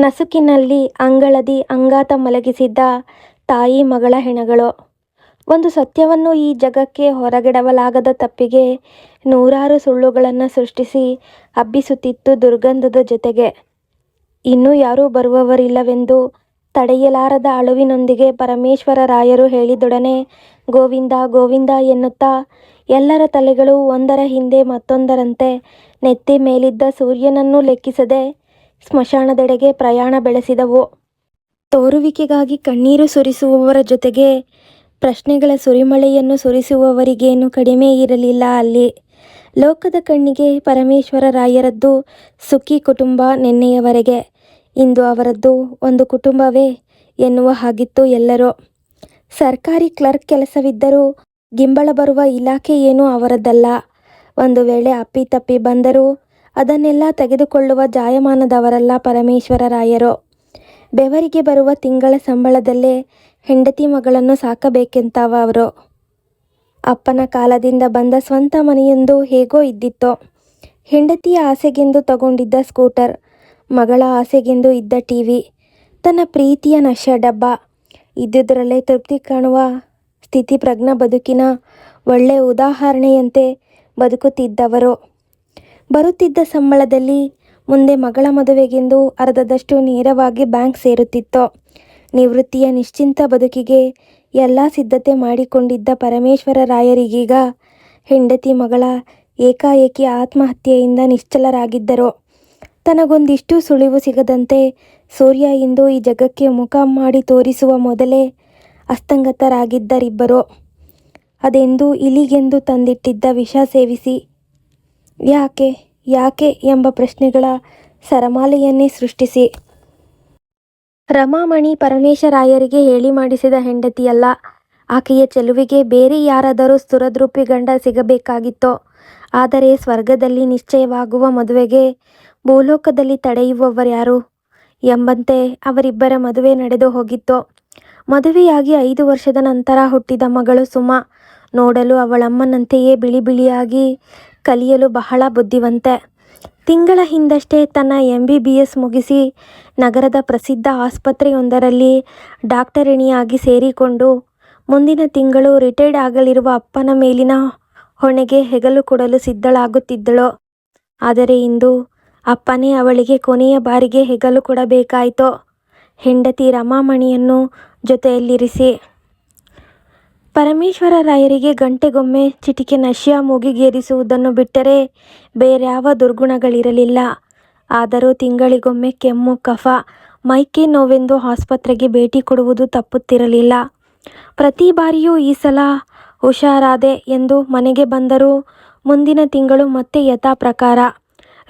ನಸುಕಿನಲ್ಲಿ ಅಂಗಳದಿ ಅಂಗಾತ ಮಲಗಿಸಿದ್ದ ತಾಯಿ ಮಗಳ ಹೆಣಗಳು. ಒಂದು ಸತ್ಯವನ್ನು ಈ ಜಗಕ್ಕೆ ಹೊರಗೆಡವಲಾಗದ ತಪ್ಪಿಗೆ ನೂರಾರು ಸುಳ್ಳುಗಳನ್ನು ಸೃಷ್ಟಿಸಿ ಹಬ್ಬಿಸುತ್ತಿತ್ತು ದುರ್ಗಂಧದ ಜೊತೆಗೆ. ಇನ್ನೂ ಯಾರೂ ಬರುವವರಿಲ್ಲವೆಂದು ತಡೆಯಲಾರದ ಅಳುವಿನೊಂದಿಗೆ ಪರಮೇಶ್ವರರಾಯರು ಹೇಳಿದೊಡನೆ ಗೋವಿಂದ ಗೋವಿಂದ ಎನ್ನುತ್ತಾ ಎಲ್ಲರ ತಲೆಗಳು ಒಂದರ ಹಿಂದೆ ಮತ್ತೊಂದರಂತೆ ನೆತ್ತಿ ಮೇಲಿದ್ದ ಸೂರ್ಯನನ್ನೂ ಲೆಕ್ಕಿಸದೆ ಸ್ಮಶಾನದೆಡೆಗೆ ಪ್ರಯಾಣ ಬೆಳೆಸಿದವು. ತೋರುವಿಕೆಗಾಗಿ ಕಣ್ಣೀರು ಸುರಿಸುವವರ ಜೊತೆಗೆ ಪ್ರಶ್ನೆಗಳ ಸುರಿಮಳೆಯನ್ನು ಸುರಿಸುವವರಿಗೇನು ಕಡಿಮೆ ಇರಲಿಲ್ಲ ಅಲ್ಲಿ. ಲೋಕದ ಕಣ್ಣಿಗೆ ಪರಮೇಶ್ವರ ರಾಯರದ್ದು ಸುಖಿ ಕುಟುಂಬ ನೆನ್ನೆಯವರೆಗೆ. ಇಂದು ಅವರದ್ದು ಒಂದು ಕುಟುಂಬವೇ ಎನ್ನುವ ಹಾಗಿತ್ತು ಎಲ್ಲರೂ. ಸರ್ಕಾರಿ ಕ್ಲರ್ಕ್ ಕೆಲಸವಿದ್ದರೂ ಗಿಂಬಳ ಬರುವ ಇಲಾಖೆ ಏನೂ ಅವರದ್ದಲ್ಲ ಒಂದು ವೇಳೆ ಅಪ್ಪಿತಪ್ಪಿ ಬಂದರೂ ಅದನ್ನೆಲ್ಲ ತೆಗೆದುಕೊಳ್ಳುವ ಜಾಯಮಾನದವರಲ್ಲ ಪರಮೇಶ್ವರರಾಯರು. ಬೆವರಿಗೆ ಬರುವ ತಿಂಗಳ ಸಂಬಳದಲ್ಲೇ ಹೆಂಡತಿ ಮಗಳನ್ನು ಅವರು ಅಪ್ಪನ ಕಾಲದಿಂದ ಬಂದ ಸ್ವಂತ ಮನೆಯೊಂದು ಹೇಗೋ ಇದ್ದಿತ್ತು. ಹೆಂಡತಿಯ ಆಸೆಗೆಂದು ತಗೊಂಡಿದ್ದ ಸ್ಕೂಟರ್, ಮಗಳ ಆಸೆಗೆಂದು ಇದ್ದ ಟಿವಿ, ತನ್ನ ಪ್ರೀತಿಯ ನಶ ಡಬ್ಬ, ಇದ್ದುದರಲ್ಲೇ ತೃಪ್ತಿ ಕಾಣುವ ಸ್ಥಿತಿ ಪ್ರಜ್ಞ ಬದುಕಿನ ಒಳ್ಳೆ ಉದಾಹರಣೆಯಂತೆ ಬದುಕುತ್ತಿದ್ದವರು. ಬರುತ್ತಿದ್ದ ಸಂಬಳದಲ್ಲಿ ಮುಂದೆ ಮಗಳ ಮದುವೆಗೆಂದು ಅರ್ಧದಷ್ಟು ನೇರವಾಗಿ ಬ್ಯಾಂಕ್ ಸೇರುತ್ತಿತ್ತು. ನಿವೃತ್ತಿಯ ನಿಶ್ಚಿಂತ ಬದುಕಿಗೆ ಎಲ್ಲ ಸಿದ್ಧತೆ ಮಾಡಿಕೊಂಡಿದ್ದ ಪರಮೇಶ್ವರ ರಾಯರಿಗೀಗ ಹೆಂಡತಿ ಮಗಳ ಏಕಾಏಕಿ ಆತ್ಮಹತ್ಯೆಯಿಂದ ನಿಶ್ಚಲರಾಗಿದ್ದರು. ತನಗೊಂದಿಷ್ಟು ಸುಳಿವು ಸಿಗದಂತೆ ಸೂರ್ಯ ಇಂದು ಈ ಜಗಕ್ಕೆ ಮುಖ ಮಾಡಿ ತೋರಿಸುವ ಮೊದಲೇ ಅಸ್ತಂಗತರಾಗಿದ್ದರಿಬ್ಬರು ಅದೆಂದು ಇಲಿಗೆಂದು ತಂದಿಟ್ಟಿದ್ದ ವಿಷ ಸೇವಿಸಿ. ಯಾಕೆ ಯಾಕೆ ಎಂಬ ಪ್ರಶ್ನೆಗಳ ಸರಮಾಲೆಯನ್ನೇ ಸೃಷ್ಟಿಸಿ. ರಮಾಮಣಿ ಪರಮೇಶ್ವರಾಯರಿಗೆ ಹೇಳಿ ಮಾಡಿಸಿದ ಹೆಂಡತಿಯಲ್ಲ. ಆಕೆಯ ಚೆಲುವಿಗೆ ಬೇರೆ ಯಾರಾದರೂ ಸ್ಥಿರದ್ರೂಪಿ ಗಂಡ ಸಿಗಬೇಕಾಗಿತ್ತೋ ಆದರೆ ಸ್ವರ್ಗದಲ್ಲಿ ನಿಶ್ಚಯವಾಗುವ ಮದುವೆಗೆ ಭೂಲೋಕದಲ್ಲಿ ತಡೆಯುವವರ್ಯಾರು ಎಂಬಂತೆ ಅವರಿಬ್ಬರ ಮದುವೆ ನಡೆದು ಹೋಗಿತ್ತು. ಮದುವೆಯಾಗಿ ಐದು ವರ್ಷದ ನಂತರ ಹುಟ್ಟಿದ ಮಗಳು ಸುಮ ನೋಡಲು ಅವಳಮ್ಮನಂತೆಯೇ ಬಿಳಿಬಿಳಿಯಾಗಿ, ಕಲಿಯಲು ಬಹಳ ಬುದ್ಧಿವಂತೆ. ತಿಂಗಳ ಹಿಂದಷ್ಟೇ ತನ್ನ ಎಂ. ಬಿ. ಬಿ. ಎಸ್. ಮುಗಿಸಿ ನಗರದ ಪ್ರಸಿದ್ಧ ಆಸ್ಪತ್ರೆಯೊಂದರಲ್ಲಿ ಡಾಕ್ಟರಿಣಿಯಾಗಿ ಸೇರಿಕೊಂಡು ಮುಂದಿನ ತಿಂಗಳು ರಿಟೈರ್ಡ್ ಆಗಲಿರುವ ಅಪ್ಪನ ಮೇಲಿನ ಹೊಣೆಗೆ ಹೆಗಲು ಕೊಡಲು ಸಿದ್ಧಳಾಗುತ್ತಿದ್ದಳು. ಆದರೆ ಇಂದು ಅಪ್ಪನೇ ಅವಳಿಗೆ ಕೊನೆಯ ಬಾರಿಗೆ ಹೆಗಲು ಕೊಡಬೇಕಾಯಿತು ಹೆಂಡತಿ ರಮಾಮಣಿಯನ್ನು ಜೊತೆಯಲ್ಲಿರಿಸಿ. ಪರಮೇಶ್ವರರಾಯರಿಗೆ ಗಂಟೆಗೊಮ್ಮೆ ಚಿಟಿಕೆ ನಶ್ಯ ಮೂಗಿಗೇರಿಸುವುದನ್ನು ಬಿಟ್ಟರೆ ಬೇರ್ಯಾವ ದುರ್ಗುಣಗಳಿರಲಿಲ್ಲ. ಆದರೂ ತಿಂಗಳಿಗೊಮ್ಮೆ ಕೆಮ್ಮು, ಕಫ, ಮೈಕೆ ನೋವೆಂದು ಆಸ್ಪತ್ರೆಗೆ ಭೇಟಿ ಕೊಡುವುದು ತಪ್ಪುತ್ತಿರಲಿಲ್ಲ. ಪ್ರತಿ ಬಾರಿಯೂ ಈ ಸಲ ಹುಷಾರಾದೆ ಎಂದು ಮನೆಗೆ ಬಂದರೂ ಮುಂದಿನ ತಿಂಗಳು ಮತ್ತೆ ಯಥಾಪ್ರಕಾರ.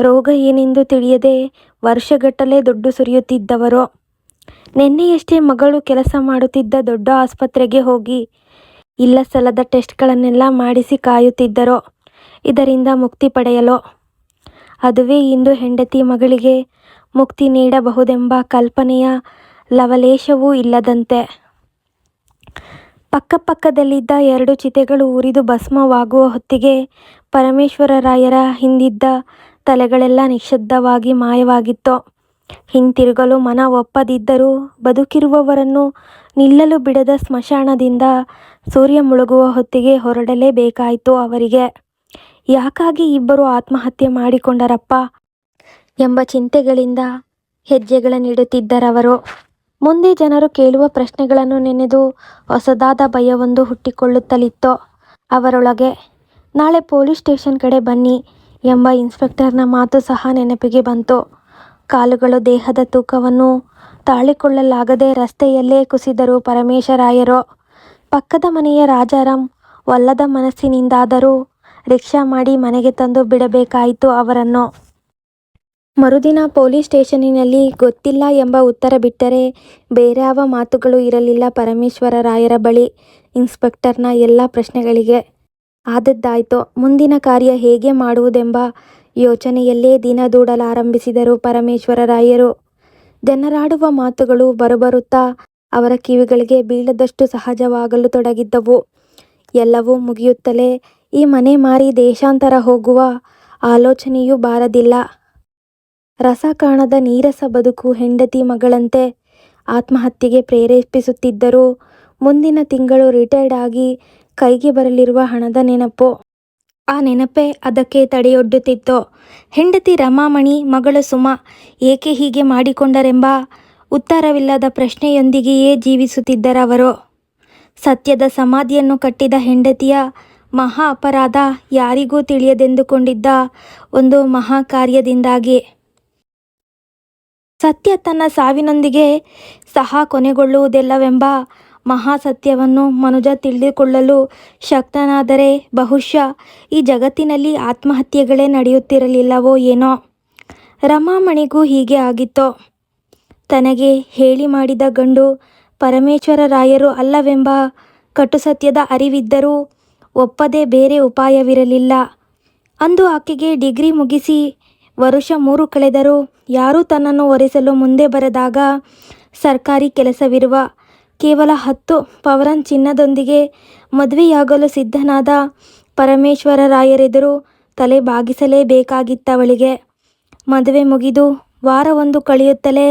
ರೋಗ ಏನೆಂದು ತಿಳಿಯದೆ ವರ್ಷಗಟ್ಟಲೆ ದುಡ್ಡು ಸುರಿಯುತ್ತಿದ್ದವರು. ನೆನ್ನೆಯಷ್ಟೇ ಮಗಳು ಕೆಲಸ ಮಾಡುತ್ತಿದ್ದ ದೊಡ್ಡ ಆಸ್ಪತ್ರೆಗೆ ಹೋಗಿ ಇಲ್ಲಸಲ್ಲದ ಟೆಸ್ಟ್ಗಳನ್ನೆಲ್ಲ ಮಾಡಿಸಿ ಕಾಯುತ್ತಿದ್ದರು ಇದರಿಂದ ಮುಕ್ತಿ ಪಡೆಯಲು. ಅದುವೇ ಇಂದು ಹೆಂಡತಿ ಮಗಳಿಗೆ ಮುಕ್ತಿ ನೀಡಬಹುದೆಂಬ ಕಲ್ಪನೆಯ ಲವಲೇಶವೂ ಇಲ್ಲದಂತೆ. ಪಕ್ಕಪಕ್ಕದಲ್ಲಿದ್ದ ಎರಡು ಚಿತೆಗಳು ಉರಿದು ಭಸ್ಮವಾಗುವ ಹೊತ್ತಿಗೆ ಪರಮೇಶ್ವರರಾಯರ ಹಿಂದಿದ್ದ ತಲೆಗಳೆಲ್ಲ ನಿಶ್ಶಬ್ದವಾಗಿ ಮಾಯವಾಗಿತ್ತು. ಹಿಂತಿರುಗಲು ಮನ ಒಪ್ಪದಿದ್ದರೂ ಬದುಕಿರುವವರನ್ನು ನಿಲ್ಲಲು ಬಿಡದ ಸ್ಮಶಾನದಿಂದ ಸೂರ್ಯ ಮುಳುಗುವ ಹೊತ್ತಿಗೆ ಹೊರಡಲೇಬೇಕಾಯಿತು ಅವರಿಗೆ. ಯಾಕಾಗಿ ಇಬ್ಬರು ಆತ್ಮಹತ್ಯೆ ಮಾಡಿಕೊಂಡರಪ್ಪ ಎಂಬ ಚಿಂತೆಗಳಿಂದ ಹೆಜ್ಜೆಗಳನ್ನಿಡುತ್ತಿದ್ದರವರು. ಮುಂದೆ ಜನರು ಕೇಳುವ ಪ್ರಶ್ನೆಗಳನ್ನು ನೆನೆದು ಹೊಸದಾದ ಭಯವೊಂದು ಹುಟ್ಟಿಕೊಳ್ಳುತ್ತಲಿತ್ತು ಅವರೊಳಗೆ. ನಾಳೆ ಪೊಲೀಸ್ ಸ್ಟೇಷನ್ ಕಡೆ ಬನ್ನಿ ಎಂಬ ಇನ್ಸ್ಪೆಕ್ಟರ್ನ ಮಾತು ಸಹ ನೆನಪಿಗೆ ಬಂತು. ಕಾಲುಗಳು ದೇಹದ ತೂಕವನ್ನು ತಾಳಿಕೊಳ್ಳಲಾಗದೆ ರಸ್ತೆಯಲ್ಲೇ ಕುಸಿದರು ಪರಮೇಶ್ವರಾಯರು, ಪಕ್ಕದ ಮನೆಯ ರಾಜಾರಾಮ್ ಒಲ್ಲದ ಮನಸ್ಸಿನಿಂದಾದರೂ ರಿಕ್ಷಾ ಮಾಡಿ ಮನೆಗೆ ತಂದು ಬಿಡಬೇಕಾಯಿತು ಅವರನ್ನು. ಮರುದಿನ ಪೊಲೀಸ್ ಸ್ಟೇಷನ್ನಿನಲ್ಲಿ ಗೊತ್ತಿಲ್ಲ ಎಂಬ ಉತ್ತರ ಬಿಟ್ಟರೆ ಬೇರ್ಯಾವ ಮಾತುಗಳು ಇರಲಿಲ್ಲ ಪರಮೇಶ್ವರರಾಯರ ಬಳಿ ಇನ್ಸ್ಪೆಕ್ಟರ್ನ ಎಲ್ಲ ಪ್ರಶ್ನೆಗಳಿಗೆ. ಆದದ್ದಾಯಿತು. ಮುಂದಿನ ಕಾರ್ಯ ಹೇಗೆ ಮಾಡುವುದೆಂಬ ಯೋಚನೆಯಲ್ಲೇ ದಿನ ದೂಡಲಾರಂಭಿಸಿದರು ಪರಮೇಶ್ವರರಾಯರು. ಜನರಾಡುವ ಮಾತುಗಳು ಬರಬರುತ್ತಾ ಅವರ ಕಿವಿಗಳಿಗೆ ಬೀಳದಷ್ಟು ಸಹಜವಾಗಲು ತೊಡಗಿದ್ದವು. ಎಲ್ಲವೂ ಮುಗಿಯುತ್ತಲೇ ಈ ಮನೆ ಮಾರಿ ದೇಶಾಂತರ ಹೋಗುವ ಆಲೋಚನೆಯೂ ಬಾರದಿಲ್ಲ. ರಸ ಕಾಣದ ನೀರಸ ಬದುಕು ಹೆಂಡತಿ ಮಗಳಂತೆ ಆತ್ಮಹತ್ಯೆಗೆ ಪ್ರೇರೇಪಿಸುತ್ತಿದ್ದರೂ ಮುಂದಿನ ತಿಂಗಳು ರಿಟೈರ್ಡ್ ಆಗಿ ಕೈಗೆ ಬರಲಿರುವ ಹಣದ ನೆನಪು ಆ ನೆನಪೇ ಅದಕ್ಕೆ ತಡೆಯೊಡ್ಡುತ್ತಿತ್ತು? ಹೆಂಡತಿ ರಮಾಮಣಿ, ಮಗಳು ಸುಮ, ಏಕೆ ಹೀಗೆ ಮಾಡಿಕೊಂಡರೆಂಬ ಉತ್ತರವಿಲ್ಲದ ಪ್ರಶ್ನೆಯೊಂದಿಗೆಯೇ ಜೀವಿಸುತ್ತಿದ್ದರವರು. ಸತ್ಯದ ಸಮಾಧಿಯನ್ನು ಕಟ್ಟಿದ ಹೆಂಡತಿಯ ಮಹಾ ಅಪರಾಧ ಯಾರಿಗೂ ತಿಳಿಯದೆಂದುಕೊಂಡಿದ್ದ ಒಂದು ಮಹಾ ಕಾರ್ಯದಿಂದಾಗಿ. ಸತ್ಯ ತನ್ನ ಸಾವಿನೊಂದಿಗೆ ಸಹ ಕೊನೆಗೊಳ್ಳುವುದಿಲ್ಲವೆಂಬ ಮಹಾ ಸತ್ಯವನ್ನು ಮನುಜ ತಿಳಿದುಕೊಳ್ಳಲು ಶಕ್ತನಾದರೆ ಬಹುಶಃ ಈ ಜಗತ್ತಿನಲ್ಲಿ ಆತ್ಮಹತ್ಯೆಗಳೇ ನಡೆಯುತ್ತಿರಲಿಲ್ಲವೋ ಏನೋ. ರಮಾಮಣಿಗೂ ಹೀಗೆ ಆಗಿತ್ತು. ತನಗೆ ಹೇಳಿ ಮಾಡಿದ ಗಂಡು ಪರಮೇಶ್ವರರಾಯರು ಅಲ್ಲವೆಂಬ ಕಟುಸತ್ಯದ ಅರಿವಿದ್ದರೂ ಒಪ್ಪದೆ ಬೇರೆ ಉಪಾಯವಿರಲಿಲ್ಲ. ಅಂದು ಆಕೆಗೆ ಡಿಗ್ರಿ ಮುಗಿಸಿ ವರುಷ ಮೂರು ಕಳೆದರೂ ಯಾರೂ ತನ್ನನ್ನು ಒರೆಸಲು ಮುಂದೆ ಬರದಾಗ ಸರ್ಕಾರಿ ಕೆಲಸವಿರುವ ಕೇವಲ ಹತ್ತು ಪವರನ್ ಚಿನ್ನದೊಂದಿಗೆ ಮದುವೆಯಾಗಲು ಸಿದ್ಧನಾದ ಪರಮೇಶ್ವರರಾಯರೆದುರು ತಲೆ ಬಾಗಿಸಲೇಬೇಕಾಗಿತ್ತವಳಿಗೆ. ಮದುವೆ ಮುಗಿದು ವಾರವೊಂದು ಕಳೆಯುತ್ತಲೇ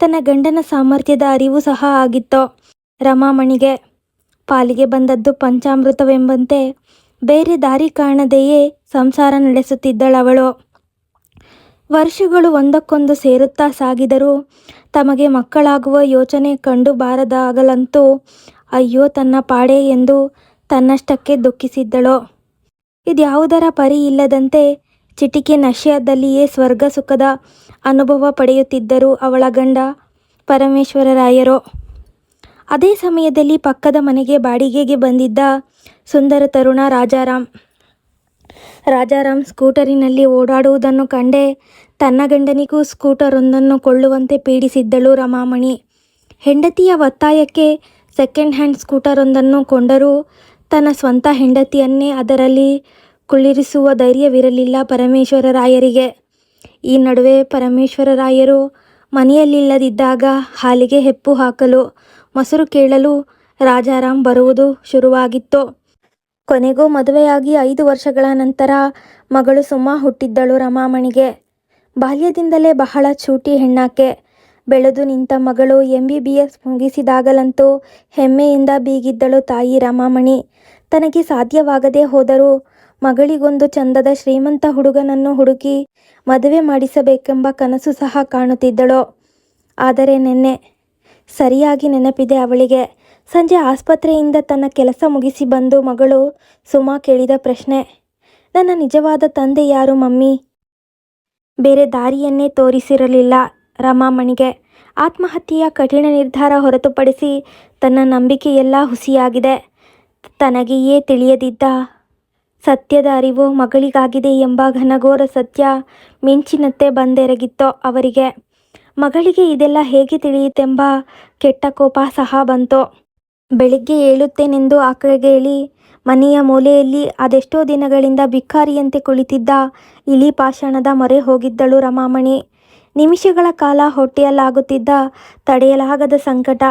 ತನ್ನ ಗಂಡನ ಸಾಮರ್ಥ್ಯದ ಅರಿವು ಸಹ ಆಗಿತ್ತು. ರಮಾಮಣಿಗೆ ಪಾಲಿಗೆ ಬಂದದ್ದು ಪಂಚಾಮೃತವೆಂಬಂತೆ ಬೇರೆ ದಾರಿ ಕಾಣದೆಯೇ ಸಂಸಾರ ನಡೆಸುತ್ತಿದ್ದಳವಳು. ವರ್ಷಗಳು ಒಂದಕ್ಕೊಂದು ಸೇರುತ್ತಾ ಸಾಗಿದರೂ ತಮಗೆ ಮಕ್ಕಳಾಗುವ ಯೋಚನೆ ಕಂಡು ಬಾರದಾಗಲಂತೂ, ಅಯ್ಯೋ ತನ್ನ ಪಾಡೆ ಎಂದು ತನ್ನಷ್ಟಕ್ಕೆ ದುಃಖಿಸಿದ್ದಳು. ಇದ್ಯಾವುದರ ಪರಿ ಇಲ್ಲದಂತೆ ಚಿಟಿಕೆ ನಶ್ಯದಲ್ಲಿಯೇ ಸ್ವರ್ಗ ಸುಖದ ಅನುಭವ ಪಡೆಯುತ್ತಿದ್ದರು ಅವಳ ಗಂಡ ಪರಮೇಶ್ವರರಾಯರು. ಅದೇ ಸಮಯದಲ್ಲಿ ಪಕ್ಕದ ಮನೆಗೆ ಬಾಡಿಗೆಗೆ ಬಂದಿದ್ದ ಸುಂದರ ತರುಣ ರಾಜಾರಾಮ್. ರಾಜಾರಾಮ್ ಸ್ಕೂಟರಿನಲ್ಲಿ ಓಡಾಡುವುದನ್ನು ಕಂಡೇ ತನ್ನ ಗಂಡನಿಗೂ ಸ್ಕೂಟರೊಂದನ್ನು ಕೊಳ್ಳುವಂತೆ ಪೀಡಿಸಿದ್ದಳು ರಮಾಮಣಿ. ಹೆಂಡತಿಯ ಒತ್ತಾಯಕ್ಕೆ ಸೆಕೆಂಡ್ ಹ್ಯಾಂಡ್ ಸ್ಕೂಟರೊಂದನ್ನು ಕೊಂಡರೂ ತನ್ನ ಸ್ವಂತ ಹೆಂಡತಿಯನ್ನೇ ಅದರಲ್ಲಿ ಕುಳ್ಳಿರಿಸುವ ಧೈರ್ಯವಿರಲಿಲ್ಲ ಪರಮೇಶ್ವರರಾಯರಿಗೆ ಈ ನಡುವೆ ಪರಮೇಶ್ವರರಾಯರು ಮನೆಯಲ್ಲಿಲ್ಲದಿದ್ದಾಗ ಹಾಲಿಗೆ ಹೆಪ್ಪು ಹಾಕಲು, ಮೊಸರು ಕೇಳಲು ರಾಜಾರಾಮ್ ಬರುವುದು ಶುರುವಾಗಿತ್ತು. ಕೊನೆಗೂ ಮದುವೆಯಾಗಿ ಐದು ವರ್ಷಗಳ ನಂತರ ಮಗಳು ಸುಮಾ ಹುಟ್ಟಿದ್ದಳು ರಮಾಮಣಿಗೆ. ಬಾಲ್ಯದಿಂದಲೇ ಬಹಳ ಚೂಟಿ ಹೆಣ್ಣಾಕೆ. ಬೆಳೆದು ನಿಂತ ಮಗಳು ಎಂ ಬಿ ಬಿ ಎಸ್ ಮುಗಿಸಿದಾಗಲಂತೂ ಹೆಮ್ಮೆಯಿಂದ ಬೀಗಿದ್ದಳು ತಾಯಿ ರಮಾಮಣಿ. ತನಗೆ ಸಾಧ್ಯವಾಗದೇ ಹೋದರೂ ಮಗಳಿಗೊಂದು ಚಂದದ ಶ್ರೀಮಂತ ಹುಡುಗನನ್ನು ಹುಡುಕಿ ಮದುವೆ ಮಾಡಿಸಬೇಕೆಂಬ ಕನಸು ಸಹ ಕಾಣುತ್ತಿದ್ದಳು. ಆದರೆ ನೆನ್ನೆ ಸರಿಯಾಗಿ ನೆನಪಿದೆ ಅವಳಿಗೆ. ಸಂಜೆ ಆಸ್ಪತ್ರೆಯಿಂದ ತನ್ನ ಕೆಲಸ ಮುಗಿಸಿ ಬಂದು ಮಗಳು ಸುಮಾ ಕೇಳಿದ ಪ್ರಶ್ನೆ, ನನ್ನ ನಿಜವಾದ ತಂದೆ ಯಾರು ಮಮ್ಮಿ? ಬೇರೆ ದಾರಿಯನ್ನೇ ತೋರಿಸಿರಲಿಲ್ಲ ರಮಾಮಣಿಗೆ. ಆತ್ಮಹತ್ಯೆಯ ಕಠಿಣ ನಿರ್ಧಾರ ಹೊರತುಪಡಿಸಿ ತನ್ನ ನಂಬಿಕೆಯೆಲ್ಲ ಹುಸಿಯಾಗಿದೆ. ತನಗೆಯೇ ತಿಳಿಯದಿದ್ದ ಸತ್ಯದ ಅರಿವು ಮಗಳಿಗಾಗಿದೆ ಎಂಬ ಘನಘೋರ ಸತ್ಯ ಮಿಂಚಿನಂತೆ ಬಂದೆರಗಿತ್ತೋ ಅವರಿಗೆ. ಮಗಳಿಗೆ ಇದೆಲ್ಲ ಹೇಗೆ ತಿಳಿಯಿತೆಂಬ ಕೆಟ್ಟ ಕೋಪ ಸಹ ಬಂತು. ಬೆಳಿಗ್ಗೆ ಏಳುತ್ತೇನೆಂದು ಹೇಳಿ, ಮನೆಯ ಮೂಲೆಯಲ್ಲಿ ಅದೆಷ್ಟೋ ದಿನಗಳಿಂದ ಭಿಕ್ಕಾರಿಯಂತೆ ಕುಳಿತಿದ್ದ ಇಲಿ ಪಾಷಾಣದ ಮೊರೆ ಹೋಗಿದ್ದಳು ರಮಾಮಣಿ. ನಿಮಿಷಗಳ ಕಾಲ ಹೊಟ್ಟೆಯಲ್ಲಾಗುತ್ತಿದ್ದ ತಡೆಯಲಾಗದ ಸಂಕಟ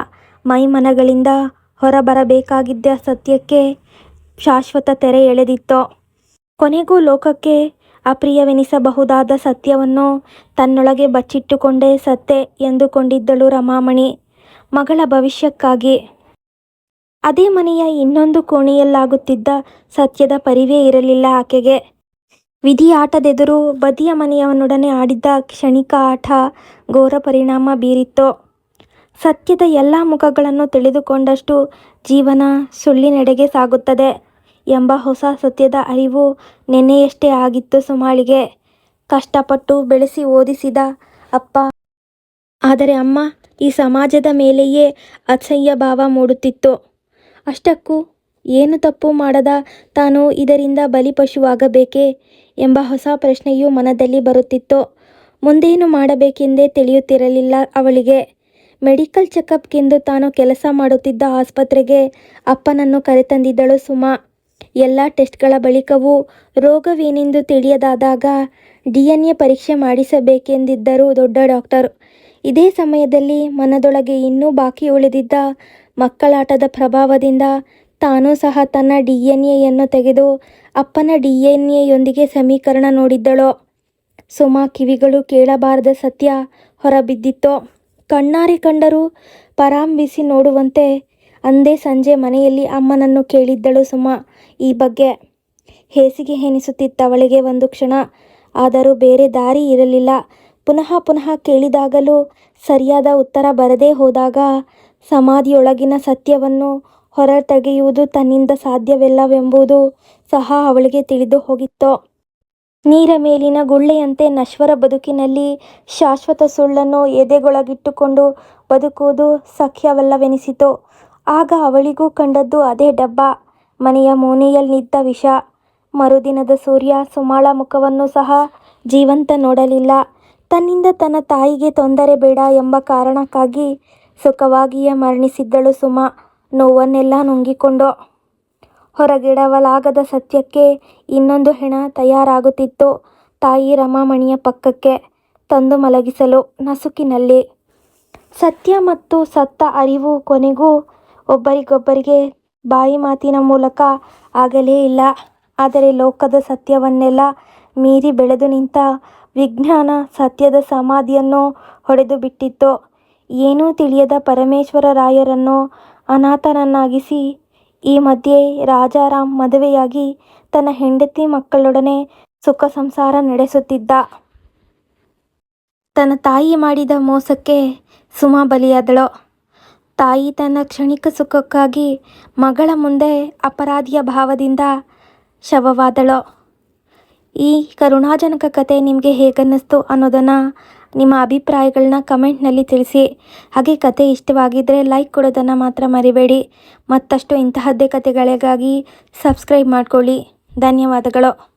ಮೈಮನಗಳಿಂದ ಹೊರಬರಬೇಕಾಗಿದ್ದ ಸತ್ಯಕ್ಕೆ ಶಾಶ್ವತ ತೆರೆ ಎಳೆದಿತ್ತು. ಕೊನೆಗೂ ಲೋಕಕ್ಕೆ ಅಪ್ರಿಯವೆನಿಸಬಹುದಾದ ಸತ್ಯವನ್ನು ತನ್ನೊಳಗೆ ಬಚ್ಚಿಟ್ಟುಕೊಂಡೇ ಸತ್ತೆ ಎಂದುಕೊಂಡಿದ್ದಳು ರಮಾಮಣಿ. ಮಗಳ ಭವಿಷ್ಯಕ್ಕಾಗಿ ಅದೇ ಮನೆಯ ಇನ್ನೊಂದು ಕೋಣೆಯಲ್ಲಾಗುತ್ತಿದ್ದ ಸತ್ಯದ ಪರಿವೇ ಇರಲಿಲ್ಲ ಆಕೆಗೆ. ವಿಧಿ ಆಟದೆದುರು ಬದಿಯ ಮನೆಯವನೊಡನೆ ಆಡಿದ್ದ ಕ್ಷಣಿಕ ಆಟ ಘೋರ ಪರಿಣಾಮ ಬೀರಿತ್ತು. ಸತ್ಯದ ಎಲ್ಲ ಮುಖಗಳನ್ನು ತಿಳಿದುಕೊಂಡಷ್ಟು ಜೀವನ ಸುಳ್ಳಿನೆಡೆಗೆ ಸಾಗುತ್ತದೆ ಎಂಬ ಹೊಸ ಸತ್ಯದ ಅರಿವು ನೆನ್ನೆಯಷ್ಟೇ ಆಗಿತ್ತು ಸುಮಾಳಿಗೆ. ಕಷ್ಟಪಟ್ಟು ಬೆಳೆಸಿ ಓದಿಸಿದ ಅಪ್ಪ, ಆದರೆ ಅಮ್ಮ ಈ ಸಮಾಜದ ಮೇಲೆಯೇ ಅಸಹ್ಯ ಭಾವ ಮೂಡುತ್ತಿತ್ತು. ಅಷ್ಟಕ್ಕೂ ಏನು ತಪ್ಪು ಮಾಡದ ತಾನು ಇದರಿಂದ ಬಲಿಪಶುವಾಗಬೇಕೇ ಎಂಬ ಹೊಸ ಪ್ರಶ್ನೆಯು ಮನದಲ್ಲಿ ಬರುತ್ತಿತ್ತು. ಮುಂದೇನು ಮಾಡಬೇಕೆಂದೇ ತಿಳಿಯುತ್ತಿರಲಿಲ್ಲ ಅವಳಿಗೆ. ಮೆಡಿಕಲ್ ಚೆಕಪ್ಗೆಂದು ತಾನು ಕೆಲಸ ಮಾಡುತ್ತಿದ್ದ ಆಸ್ಪತ್ರೆಗೆ ಅಪ್ಪನನ್ನು ಕರೆತಂದಿದ್ದಳು ಸುಮಾ. ಎಲ್ಲ ಟೆಸ್ಟ್ಗಳ ಬಳಿಕವೂ ರೋಗವೇನೆಂದು ತಿಳಿಯದಾದಾಗ ಡಿ ಎನ್ ಎ ಪರೀಕ್ಷೆ ಮಾಡಿಸಬೇಕೆಂದಿದ್ದರು ದೊಡ್ಡ ಡಾಕ್ಟರ್. ಇದೇ ಸಮಯದಲ್ಲಿ ಮನದೊಳಗೆ ಇನ್ನೂ ಬಾಕಿ ಉಳಿದಿದ್ದ ಮಕ್ಕಳಾಟದ ಪ್ರಭಾವದಿಂದ ತಾನೂ ಸಹ ತನ್ನ ಡಿ ಎನ್ ಎಯನ್ನು ತೆಗೆದು ಅಪ್ಪನ ಡಿ ಎನ್ ಎಯೊಂದಿಗೆ ಸಮೀಕರಣ ನೋಡಿದ್ದಳು. ಸುಮಾ ಕಿವಿಗಳು ಕೇಳಬಾರದ ಸತ್ಯ ಹೊರಬಿದ್ದಿತ್ತು. ಕಣ್ಣಾರೆ ಕಂಡರೂ ಪರಾಂಬಿಸಿ ನೋಡುವಂತೆ ಅಂದೇ ಸಂಜೆ ಮನೆಯಲ್ಲಿ ಅಮ್ಮನನ್ನು ಕೇಳಿದ್ದಳು ಸುಮಾ ಈ ಬಗ್ಗೆ. ಹೇಸಿಗೆ ಹೆನಿಸುತ್ತಿತ್ತವಳಿಗೆ ಒಂದು ಕ್ಷಣ. ಆದರೂ ಬೇರೆ ದಾರಿ ಇರಲಿಲ್ಲ. ಪುನಃ ಪುನಃ ಕೇಳಿದಾಗಲೂ ಸರಿಯಾದ ಉತ್ತರ ಬರದೇ ಹೋದಾಗ ಸಮಾಧಿಯೊಳಗಿನ ಸತ್ಯವನ್ನು ಹೊರತೆಗೆಯುವುದು ತನ್ನಿಂದ ಸಾಧ್ಯವಿಲ್ಲವೆಂಬುದು ಸಹ ಅವಳಿಗೆ ತಿಳಿದು ಹೋಗಿತ್ತು. ನೀರ ಮೇಲಿನ ಗುಳ್ಳೆಯಂತೆ ನಶ್ವರ ಬದುಕಿನಲ್ಲಿ ಶಾಶ್ವತ ಸುಳ್ಳನ್ನು ಎದೆಗೊಳಗಿಟ್ಟುಕೊಂಡು ಬದುಕುವುದು ಸಖ್ಯವಲ್ಲವೆನಿಸಿತು. ಆಗ ಅವಳಿಗೂ ಕಂಡದ್ದು ಅದೇ ಡಬ್ಬ. ಮನೆಯ ಮೂನೆಯಲ್ಲಿದ್ದ ವಿಷ. ಮರುದಿನದ ಸೂರ್ಯ ಸುಮಾಳ ಮುಖವನ್ನು ಸಹ ಜೀವಂತ ನೋಡಲಿಲ್ಲ. ತನ್ನಿಂದ ತನ್ನ ತಾಯಿಗೆ ತೊಂದರೆ ಬೇಡ ಎಂಬ ಕಾರಣಕ್ಕಾಗಿ ಸುಖವಾಗಿಯೇ ಮರಣಿಸಿದ್ದಳು ಸುಮಾ. ನೋವನ್ನೆಲ್ಲ ನುಂಗಿಕೊಂಡು. ಹೊರಗಿಡವಲಾಗದ ಸತ್ಯಕ್ಕೆ ಇನ್ನೊಂದು ಹೆಣ ತಯಾರಾಗುತ್ತಿತ್ತು. ತಾಯಿ ರಮಾಮಣಿಯ ಪಕ್ಕಕ್ಕೆ ತಂದು ಮಲಗಿಸಲು ನಸುಕಿನಲ್ಲಿ. ಸತ್ಯ ಮತ್ತು ಸತ್ತ ಅರಿವು ಕೊನೆಗೂ ಒಬ್ಬರಿಗೊಬ್ಬರಿಗೆ ಬಾಯಿ ಮಾತಿನ ಮೂಲಕ ಆಗಲೇ ಇಲ್ಲ. ಆದರೆ ಲೋಕದ ಸತ್ಯವನ್ನೆಲ್ಲ ಮೀರಿ ಬೆಳೆದು ನಿಂತ ವಿಜ್ಞಾನ ಸತ್ಯದ ಸಮಾಧಿಯನ್ನು ಹೊಡೆದು ಬಿಟ್ಟಿತ್ತು ಏನೂ ತಿಳಿಯದ ಪರಮೇಶ್ವರ ರಾಯರನ್ನು ಅನಾಥನನ್ನಾಗಿಸಿ, ಈ ಮಧ್ಯೆ ರಾಜಾರಾಮ್ ಮದುವೆಯಾಗಿ ತನ್ನ ಹೆಂಡತಿ ಮಕ್ಕಳೊಡನೆ ಸುಖ ಸಂಸಾರ ನಡೆಸುತ್ತಿದ್ದ. ತನ್ನ ತಾಯಿ ಮಾಡಿದ ಮೋಸಕ್ಕೆ ಸುಮಾ ಬಲಿಯಾದಳು. ತಾಯಿ ತನ್ನ ಕ್ಷಣಿಕ ಸುಖಕ್ಕಾಗಿ ಮಗಳ ಮುಂದೆ ಅಪರಾಧಿಯ ಭಾವದಿಂದ ಶವವಾದಳು. ಈ ಕರುಣಾಜನಕ ಕತೆ ನಿಮಗೆ ಹೇಗನ್ನಿಸ್ತು ಅನ್ನೋದನ್ನು ನಿಮ್ಮ ಅಭಿಪ್ರಾಯಗಳನ್ನ ಕಮೆಂಟ್ನಲ್ಲಿ ತಿಳಿಸಿ. ಹಾಗೆ ಕತೆ ಇಷ್ಟವಾಗಿದ್ದರೆ ಲೈಕ್ ಕೊಡೋದನ್ನು ಮಾತ್ರ ಮರಿಬೇಡಿ. ಮತ್ತಷ್ಟು ಇಂತಹದ್ದೇ ಕತೆಗಳಿಗಾಗಿ ಸಬ್ಸ್ಕ್ರೈಬ್ ಮಾಡಿಕೊಳ್ಳಿ. ಧನ್ಯವಾದಗಳು.